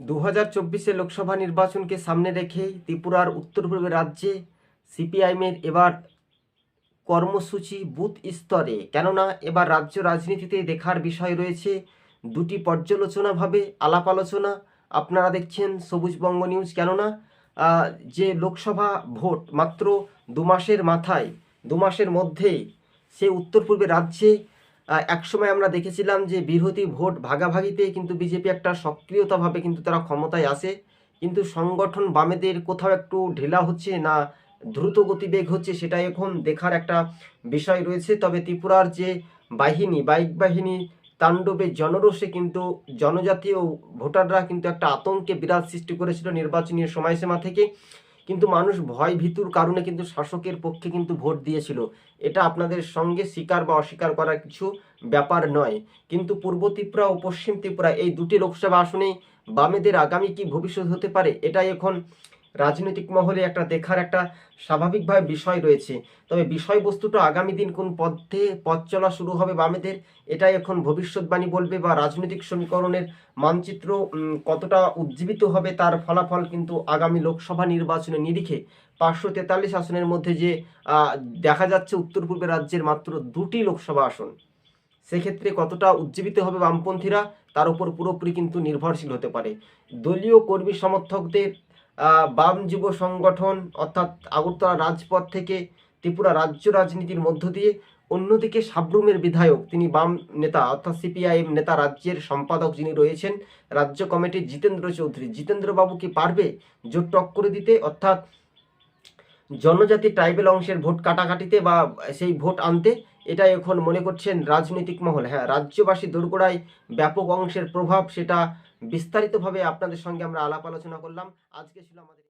দু হাজার চব্বিশে লোকসভা নির্বাচনকে সামনে রেখে ত্রিপুরার উত্তর পূর্ব রাজ্যে সিপিআইএমের এবার কর্মসূচি বুথ স্তরে। কেননা, এবার রাজ্য রাজনীতিতে দেখার বিষয় রয়েছে দুটি পর্যালোচনাভাবে আলাপ আলোচনা। আপনারা দেখছেন সবুজবঙ্গ নিউজ। কেননা যে লোকসভা ভোট মাত্র দু মাসের মাথায় দু মাসের মধ্যেই সে উত্তর পূর্বে রাজ্যে একসময় আমরা দেখেছিলাম যে বিরোধী ভোট ভাগাভাগিতে কিন্তু বিজেপি একটা সক্রিয়তাভাবে কিন্তু তারা ক্ষমতায় আসে। কিন্তু সংগঠন বামেদের কোথাও একটু ঢিলা হচ্ছে না দ্রুত গতিবেগ হচ্ছে সেটা এখন দেখার একটা বিষয় রয়েছে। তবে ত্রিপুরার যে বাহিনী, বাইক বাহিনী, তাণ্ডবে জনরোষে কিন্তু জনজাতীয় ভোটাররা কিন্তু একটা আতঙ্কে বিরাট সৃষ্টি করেছিল নির্বাচনী সময়সীমা থেকে। কিন্তু মানুষ ভয় ভীতুর কারণে কিন্তু শাসকের পক্ষে কিন্তু ভোট দিয়েছিল। এটা আপনাদের সঙ্গে স্বীকার বা অস্বীকার করার কিছু ব্যাপার নয়। কিন্তু পূর্ব ত্রিপুরা ও পশ্চিম ত্রিপুরা এই দুটি লোকসভা আসনেই বামেদের আগামী কি ভবিষ্যৎ হতে পারে এটাই এখন রাজনৈতিক মহলে একটা দেখার একটা স্বাভাবিকভাবে বিষয় রয়েছে। তবে বিষয়বস্তুটা আগামী দিন কোন পথে পথ চলা শুরু হবে বামেদের এটাই এখন ভবিষ্যৎবাণী বলবে বা রাজনৈতিক সমীকরণের মানচিত্র কতটা উজ্জীবিত হবে তার ফলাফল কিন্তু আগামী লোকসভা নির্বাচনে নিরিখে পাঁচশো তেতাল্লিশ আসনের মধ্যে যে দেখা যাচ্ছে উত্তর পূর্বে রাজ্যের মাত্র দুটি লোকসভা আসন। সেক্ষেত্রে কতটা উজ্জীবিত হবে বামপন্থীরা তার উপর পুরোপুরি কিন্তু নির্ভরশীল হতে পারে। দলীয় কর্মী সমর্থকদের বাম যুব সংগঠন অর্থাৎ আগরতলা রাজপথ থেকে ত্রিপুরা রাজ্য রাজনীতির মধ্য দিয়ে অন্যদিকে সাবরুমের বিধায়ক, তিনি বাম নেতা অর্থাৎ সিপিআইএম নেতা রাজ্যের সম্পাদক যিনি রয়েছেন, রাজ্য কমিটির জিতেন্দ্র চৌধুরী। জিতেন্দ্রবাবু কি পারবে জোট টক করে দিতে? অর্থাৎ জনজাতি ট্রাইবেল অংশের ভোট কাটাকাটিতে বা সেই ভোট আনতে? এটা এখন মনে করছেন রাজনৈতিক মহল। হ্যাঁ রাজ্যবাসী দোরগোড়ায় ব্যাপক অংশের প্রভাব, সেটা বিস্তারিতভাবে আপনাদের সঙ্গে আমরা আলাপ আলোচনা করলাম। আজকে ছিল আমাদের